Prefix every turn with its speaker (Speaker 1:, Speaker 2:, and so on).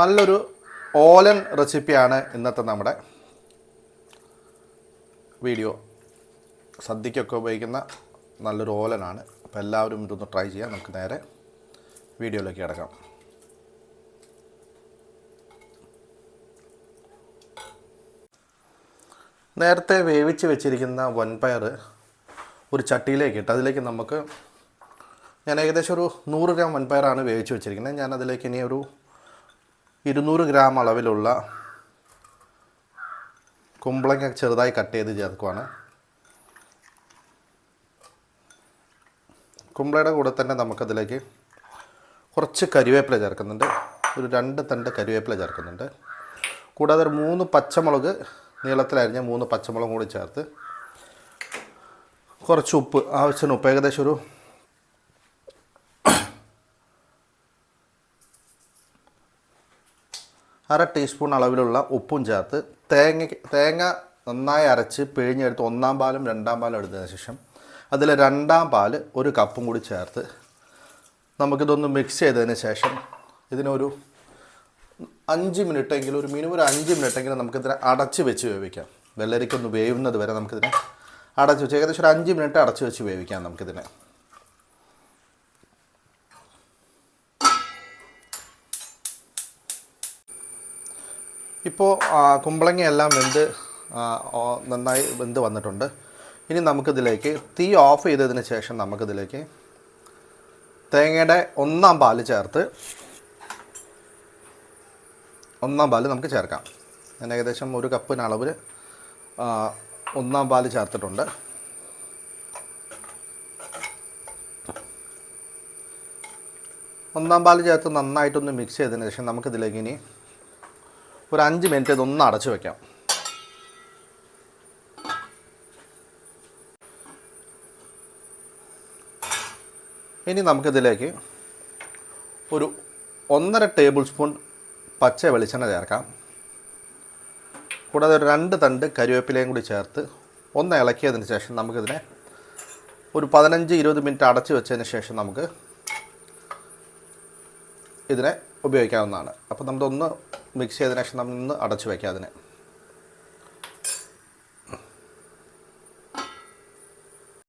Speaker 1: നല്ലൊരു ഓലൻ റെസിപ്പിയാണ് ഇന്നത്തെ നമ്മുടെ വീഡിയോ. സദ്യക്കൊക്കെ ഉപയോഗിക്കുന്ന നല്ലൊരു ഓലനാണ്. അപ്പോൾ എല്ലാവരും ഇതൊന്ന് ട്രൈ ചെയ്യാം. നമുക്ക് നേരെ വീഡിയോയിലേക്ക് കിടക്കാം. നേരത്തെ വേവിച്ച് വെച്ചിരിക്കുന്ന വൻപയർ ഒരു ചട്ടിയിലേക്ക് ഇട്ട് അതിലേക്ക് നമുക്ക് ഞാൻ ഏകദേശം ഒരു നൂറ് ഗ്രാം വൻപയറാണ് വേവിച്ച് വെച്ചിരിക്കുന്നത്. ഞാൻ അതിലേക്ക് ഇനി ഒരു ഇരുന്നൂറ് ഗ്രാം അളവിലുള്ള കുമ്പളങ്ങ ചെറുതായി കട്ട് ചെയ്ത് ചേർക്കുവാണ്. കുമ്പളയുടെ കൂടെ തന്നെ നമുക്കതിലേക്ക് കുറച്ച് കരിവേപ്പില ചേർക്കുന്നുണ്ട്. ഒരു രണ്ട് തണ്ട് കരിവേപ്പില ചേർക്കുന്നുണ്ട്. കൂടാതെ ഒരു മൂന്ന് പച്ചമുളക് നീളത്തിലരിഞ്ഞ മൂന്ന് പച്ചമുളകും കൂടി ചേർത്ത് കുറച്ച് ഉപ്പ് ആവശ്യത്തിന് ഉപ്പ് ഏകദേശം ഒരു അര ടീസ്പൂൺ അളവിലുള്ള ഉപ്പും ചേർത്ത് തേങ്ങ തേങ്ങ നന്നായി അരച്ച് പിഴിഞ്ഞെടുത്ത് ഒന്നാം പാലും രണ്ടാം പാലും എടുത്തതിന് ശേഷം അതിൽ രണ്ടാം പാൽ ഒരു കപ്പും കൂടി ചേർത്ത് നമുക്കിതൊന്ന് മിക്സ് ചെയ്തതിന് ശേഷം ഇതിനൊരു അഞ്ച് മിനിറ്റെങ്കിലും ഒരു മിനിമം ഒരു അഞ്ച് മിനിറ്റെങ്കിലും നമുക്കിതിനെ അടച്ച് വെച്ച് വേവിക്കാം. വെള്ളരിക്കൊന്ന് വേവുന്നത് വരെ നമുക്കിതിനെ അടച്ച് വെച്ച് ഏകദേശം ഒരു അഞ്ച് മിനിറ്റ് അടച്ച് വെച്ച് വേവിക്കാം നമുക്കിതിനെ. ഇപ്പോൾ കുമ്പളങ്ങയെല്ലാം വെന്ത് നന്നായി വെന്ത് വന്നിട്ടുണ്ട്. ഇനി നമുക്കിതിലേക്ക് തീ ഓഫ് ചെയ്തതിന് ശേഷം നമുക്കിതിലേക്ക് തേങ്ങയുടെ ഒന്നാം പാൽ ചേർത്ത് ഒന്നാം പാൽ നമുക്ക് ചേർക്കാം. ഞാൻ ഏകദേശം ഒരു കപ്പിന് അളവിൽ ഒന്നാം പാൽ ചേർത്തിട്ടുണ്ട്. ഒന്നാം പാൽ ചേർത്ത് നന്നായിട്ടൊന്ന് മിക്സ് ചെയ്തതിന് ശേഷം നമുക്കിതിലേക്ക് ഇനി ഒരു അഞ്ച് മിനിറ്റ് ഇതൊന്ന് അടച്ചു വെക്കാം. ഇനി നമുക്കിതിലേക്ക് ഒരു ഒന്നര ടേബിൾ സ്പൂൺ പച്ച വെളിച്ചെണ്ണ ചേർക്കാം. കൂടാതെ ഒരു രണ്ട് തണ്ട് കരിവേപ്പിലയും കൂടി ചേർത്ത് ഒന്ന് ഇളക്കിയതിന് ശേഷം നമുക്കിതിനെ ഒരു പതിനഞ്ച് ഇരുപത് മിനിറ്റ് അടച്ചു വെച്ചതിന് ശേഷം നമുക്ക് ഇതിനെ ഉപയോഗിക്കാവുന്നതാണ്. അപ്പോൾ നമ്മളൊന്ന് മിക്സ് ചെയ്തതിനു ശേഷം നമ്മൾ ഒന്ന് അടച്ചു വയ്ക്കാം അതിനെ.